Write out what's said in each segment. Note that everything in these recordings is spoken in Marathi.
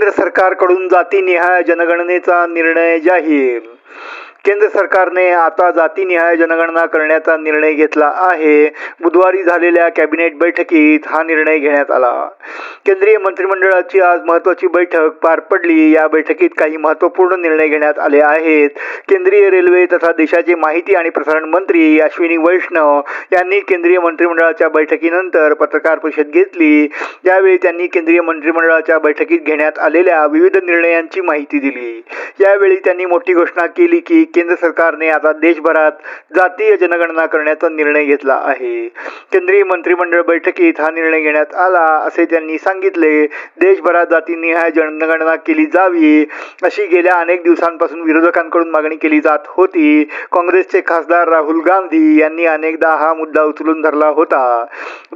केंद्र सरकारकडून जातीनिहाय जनगणनेचा निर्णय जाहीर. केंद्र सरकारने आता जातीनिहाय जनगणना करण्याचा निर्णय घेतला आहे. बुधवारी झालेल्या कॅबिनेट बैठकीत हा निर्णय घेण्यात आला. केंद्रीय मंत्रिमंडळाची आज महत्वाची बैठक पार पडली. या बैठकीत काही महत्त्वपूर्ण निर्णय घेण्यात आले आहेत. केंद्रीय रेल्वे तथा देशाचे माहिती आणि प्रसारण मंत्री अश्विनी वैष्णव यांनी केंद्रीय मंत्रिमंडळाच्या बैठकीनंतर पत्रकार परिषद घेतली. यावेळी त्यांनी केंद्रीय मंत्रिमंडळाच्या बैठकीत घेण्यात आलेल्या विविध निर्णयांची माहिती दिली. यावेळी त्यांनी मोठी घोषणा केली की केंद्र सरकारने आता देशभरात जातीय जनगणना करण्याचा निर्णय घेतला आहे. केंद्रीय मंत्रिमंडळ बैठकीत हा निर्णय घेण्यात आला असे त्यांनी सांगितले. देशभरात जातीनिहाय जनगणना केली जावी अशी गेल्या अनेक दिवसांपासून विरोधकांकडून मागणी केली जात होती. काँग्रेसचे खासदार राहुल गांधी यांनी अनेकदा हा मुद्दा उचलून धरला होता.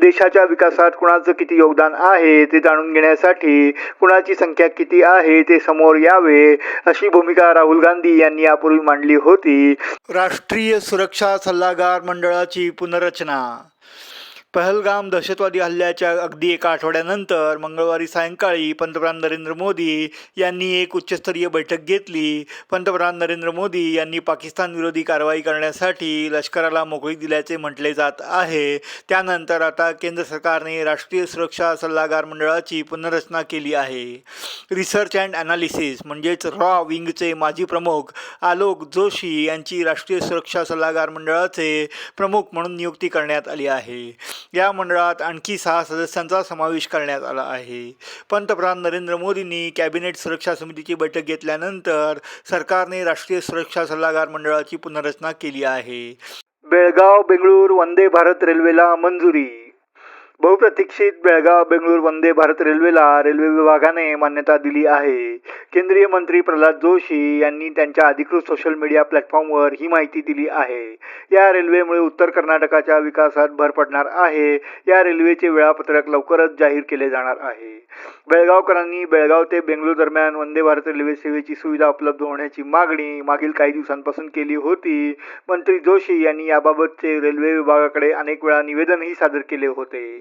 देशाच्या विकासात कुणाचं किती योगदान आहे ते जाणून घेण्यासाठी कुणाची संख्या किती आहे ते समोर यावे अशी भूमिका राहुल गांधी यांनी यापूर्वी मांडली होती. राष्ट्रीय सुरक्षा सल्लागार मंडळाची पुनर्रचना. पहलगाम दहशतवादी हल्ल्याच्या अगदी एका आठवड्यानंतर मंगळवारी सायंकाळी पंतप्रधान नरेंद्र मोदी यांनी एक उच्चस्तरीय बैठक घेतली. पंतप्रधान नरेंद्र मोदी यांनी पाकिस्तान विरोधी कारवाई करण्यासाठी लष्कराला मोकळी दिल्याचे म्हटले जात आहे. त्यानंतर आता केंद्र सरकारने राष्ट्रीय सुरक्षा सल्लागार मंडळाची पुनर्रचना केली आहे. रिसर्च अँड ॲनालिसिस म्हणजेच रॉ विंगचे माजी प्रमुख आलोक जोशी यांची राष्ट्रीय सुरक्षा सल्लागार मंडळाचे प्रमुख म्हणून नियुक्ती करण्यात आली आहे. या मंडळात आणखी सहा सदस्यांचा समावेश करण्यात आला आहे. पंतप्रधान नरेंद्र मोदींनी कॅबिनेट सुरक्षा समितीची बैठक घेतल्यानंतर सरकारने राष्ट्रीय सुरक्षा सल्लागार मंडळाची पुनर्रचना केली आहे. बेळगाव बेंगळूर वंदे भारत रेल्वेला मंजुरी. बहुप्रतीक्षित बेळगाव बेंगळूर वंदे भारत रेल्वेला रेल्वे विभागाने मान्यता दिली आहे. केंद्रीय मंत्री प्रल्हाद जोशी यांनी त्यांच्या अधिकृत सोशल मीडिया प्लॅटफॉर्मवर ही माहिती दिली आहे. या रेल्वेमुळे उत्तर कर्नाटकाच्या विकासात भर पडणार आहे. या रेल्वेचे वेळापत्रक लवकरच जाहीर केले जाणार आहे. बेळगावकरांनी बेळगाव ते बेंगळूर दरम्यान वंदे भारत रेल्वे सेवेची सुविधा उपलब्ध होण्याची मागणी मागील काही दिवसांपासून केली होती. मंत्री जोशी यांनी याबाबतचे रेल्वे विभागाकडे अनेक वेळा निवेदनही सादर केले होते.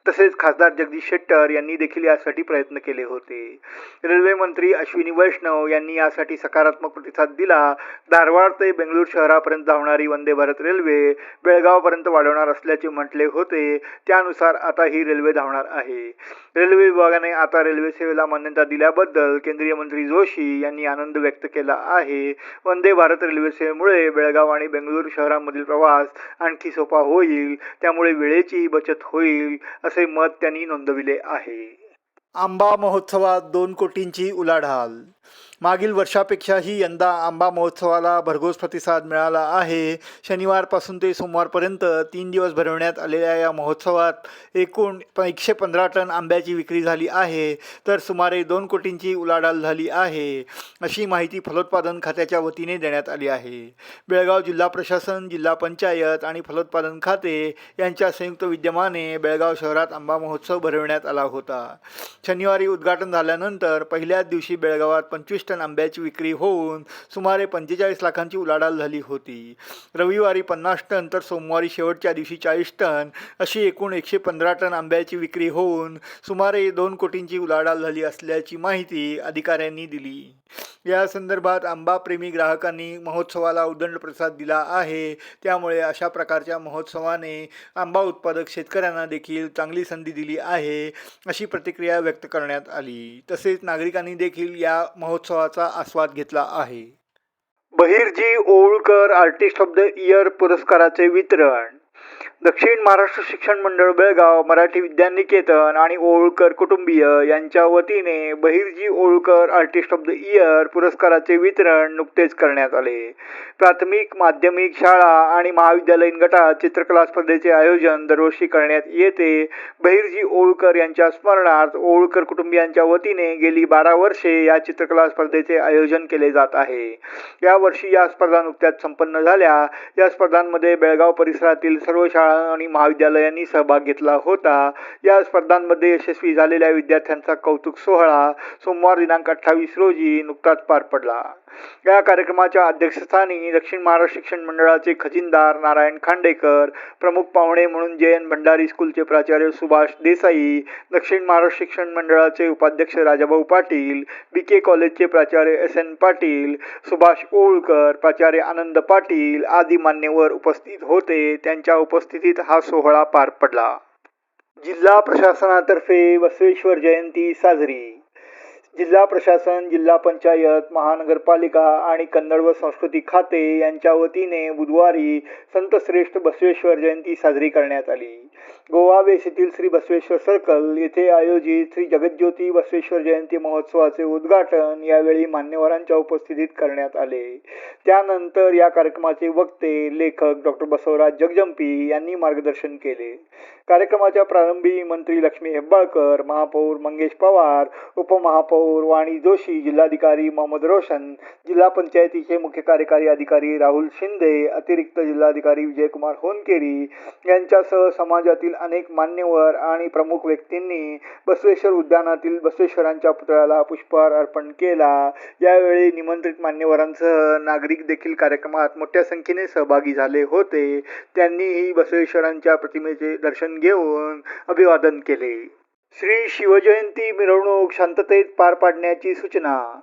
तसेच खासदार जगदीश शेट्टर यांनी देखील यासाठी प्रयत्न केले होते. रेल्वे मंत्री अश्विनी वैष्णव यांनी यासाठी सकारात्मक प्रतिसाद दिला. धारवाड ते बेंगळूर शहरापर्यंत धावणारी वंदे भारत रेल्वे बेळगावपर्यंत वाढवणार असल्याचे म्हटले होते. त्यानुसार आता ही रेल्वे धावणार आहे. रेल्वे विभागाने आता रेल्वे सेवेला मान्यता दिल्याबद्दल केंद्रीय मंत्री जोशी यांनी आनंद व्यक्त केला आहे. वंदे भारत रेल्वे सेवेमुळे बेळगाव आणि बेंगळूर शहरामधील प्रवास आणखी सोपा होईल. त्यामुळे वेळेचीही बचत होईल असे मत त्यांनी नोंदविले आहे. आंबा महोत्सवात दोन कोटींची उलाढाल मागील वर्षापेक्षाही यंदा आंबा महोत्सवाला भरघोस प्रतिसाद मिळाला आहे. शनिवारपासून ते सोमवारपर्यंत तीन दिवस भरवण्यात आलेल्या या महोत्सवात एकूण एकशे पंधरा टन आंब्याची विक्री झाली आहे. तर सुमारे दोन कोटींची उलाढाल झाली आहे अशी माहिती फलोत्पादन खात्याच्या वतीने देण्यात आली आहे. बेळगाव जिल्हा प्रशासन जिल्हा पंचायत आणि फलोत्पादन खाते यांच्या संयुक्त विद्यमाने बेळगाव शहरात आंबा महोत्सव भरवण्यात आला होता. शनिवारी उद्घाटन झाल्यानंतर पहिल्याच दिवशी बेळगावात पंचवीस टन आंब्याची विक्री होऊन सुमारे पंचेचाळीस लाखांची उलाढाल झाली होती. रविवारी पन्नास टन तर सोमवारी शेवटच्या दिवशी चाळीस टन अशी एकूण एकशे पंधरा टन आंब्याची विक्री होऊन सुमारे दोन कोटींची उलाढाल झाली असल्याची माहिती अधिकाऱ्यांनी दिली. या संदर्भात आंबाप्रेमी ग्राहकांनी महोत्सवाला उदंड प्रसाद दिला आहे. त्यामुळे अशा प्रकारच्या महोत्सवाने आंबा उत्पादक शेतकऱ्यांना देखील चांगली संधी दिली आहे अशी प्रतिक्रिया व्यक्त करण्यात आली. तसेच नागरिकांनी देखील या महोत्सवाचा आस्वाद घेतला आहे. Bahirji Olkar artist of the year पुरस्काराचे वितरण दक्षिण महाराष्ट्र शिक्षण मंडळ बेळगाव मराठी विद्यानिकेतन आणि ओळकर कुटुंबीय यांच्या वतीने Bahirji Olkar artist of the year पुरस्काराचे वितरण नुकतेच करण्यात आले. प्राथमिक माध्यमिक शाळा आणि महाविद्यालयीन गटात चित्रकला स्पर्धेचे आयोजन दरवर्षी करण्यात येते. बहिरजी ओळकर यांच्या स्मरणार्थ ओळकर कुटुंबियांच्या वतीने गेली बारा वर्षे या चित्रकला स्पर्धेचे आयोजन केले जात आहे. यावर्षी या स्पर्धा नुकत्याच संपन्न झाल्या. या स्पर्धांमध्ये बेळगाव परिसरातील सर्व शाळा शाळा आणि महाविद्यालयांनी सहभाग घेतला होता. या स्पर्धांमध्ये यशस्वी झालेल्या विद्यार्थ्यांचा कौतुक सोहळा सोमवार दिनांक अठ्ठावीस रोजी नुकताच पार पडला. या कार्यक्रमाच्या अध्यक्षस्थानी दक्षिण महाराष्ट्र शिक्षण मंडळाचे खजिनदार नारायण खांडेकर प्रमुख पाहुणे म्हणून जे एन भंडारी स्कूलचे प्राचार्य सुभाष देसाई दक्षिण महाराष्ट्र शिक्षण मंडळाचे उपाध्यक्ष राजाभाऊ पाटील बी के कॉलेजचे प्राचार्य एस एन पाटील सुभाष ओळकर प्राचार्य आनंद पाटील आदी मान्यवर उपस्थित होते. त्यांच्या उपस्थित उपस्थितीत हा सोहळा पार पडला. जिल्हा प्रशासनातर्फे बसवेश्वर जयंती साजरी. जिल्हा प्रशासन जिल्हा पंचायत महानगरपालिका आणि कन्नड व संस्कृती खाते यांच्या वतीने बुधवारी संतश्रेष्ठ बसवेश्वर जयंती साजरी करण्यात आली. गोवा वेस येथील श्री बसवेश्वर सर्कल येथे आयोजित श्री जगज्योती बसवेश्वर जयंती महोत्सवाचे उद्घाटन यावेळी मान्यवरांच्या उपस्थितीत करण्यात आले. त्यानंतर या कार्यक्रमाचे वक्ते लेखक डॉक्टर बसवराज जगजंपी यांनी मार्गदर्शन केले. कार्यक्रमाच्या प्रारंभी मंत्री लक्ष्मी हेब्बाळकर महापौर मंगेश पवार उपमहापौर वाणी जोशी जिल्हाधिकारी मोहम्मद रोशन जिल्हा पंचायतीचे मुख्य कार्यकारी अधिकारी राहुल शिंदे अतिरिक्त जिल्हाधिकारी विजयकुमार होनकेरी यांच्यासह समाजातील अनेक मान्यवर आणि प्रमुख व्यक्तींनी बसवेश्वर उद्यानातील बसवेश्वरांच्या पुतळ्याला पुष्पहार अर्पण केला. यावेळी निमंत्रित मान्यवरांसह नागरिक देखील कार्यक्रमात मोठ्या संख्येने सहभागी झाले होते. त्यांनीही बसवेश्वरांच्या प्रतिमेचे दर्शन घेऊन अभिवादन केले. श्री शिवजयंती मिरवणूक शांततेत पार पाडण्याची सूचना.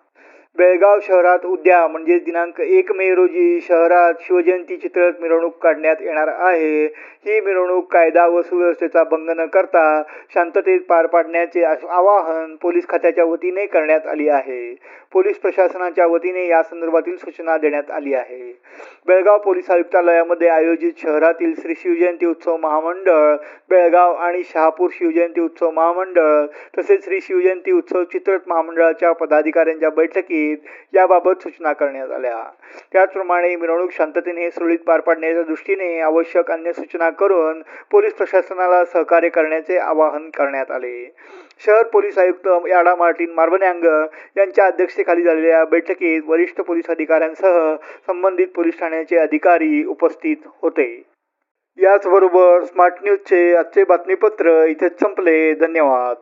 बेळगाव शहरात उद्या म्हणजे दिनांक एक मे रोजी शहरात शिवजयंती चित्ररथ मिरवणूक काढण्यात येणार आहे. ही मिरवणूक कायदा व सुव्यवस्थेचा भंग न करता शांततेत पार पाडण्याचे आवाहन पोलीस खात्याच्या वतीने करण्यात आली आहे. पोलीस प्रशासनाच्या वतीने या संदर्भातील सूचना देण्यात आली आहे. बेळगाव पोलीस आयुक्तालयामध्ये आयोजित शहरातील श्री शिवजयंती उत्सव महामंडळ बेळगाव आणि शहापूर शिवजयंती उत्सव महामंडळ तसेच श्री शिवजयंती उत्सव चित्ररथ महामंडळाच्या पदाधिकाऱ्यांच्या बैठकीत याबाबत सूचना करण्यात आल्या. त्याचप्रमाणे मिरवणूक शांततेने सुरळीत पार पाडण्याच्या दृष्टीने आवश्यक अन्य सूचना करून पोलीस प्रशासनाला सहकार्य करण्याचे आवाहन करण्यात आले. शहर पोलीस आयुक्त याडा मार्टिन मार्बन्यांग यांच्या अध्यक्षतेखाली झालेल्या बैठकीत वरिष्ठ पोलीस अधिकाऱ्यांसह संबंधित पोलीस ठाण्याचे अधिकारी उपस्थित होते. याचबरोबर स्मार्ट न्यूजचे आजचे बातमीपत्र इथेच संपले. धन्यवाद.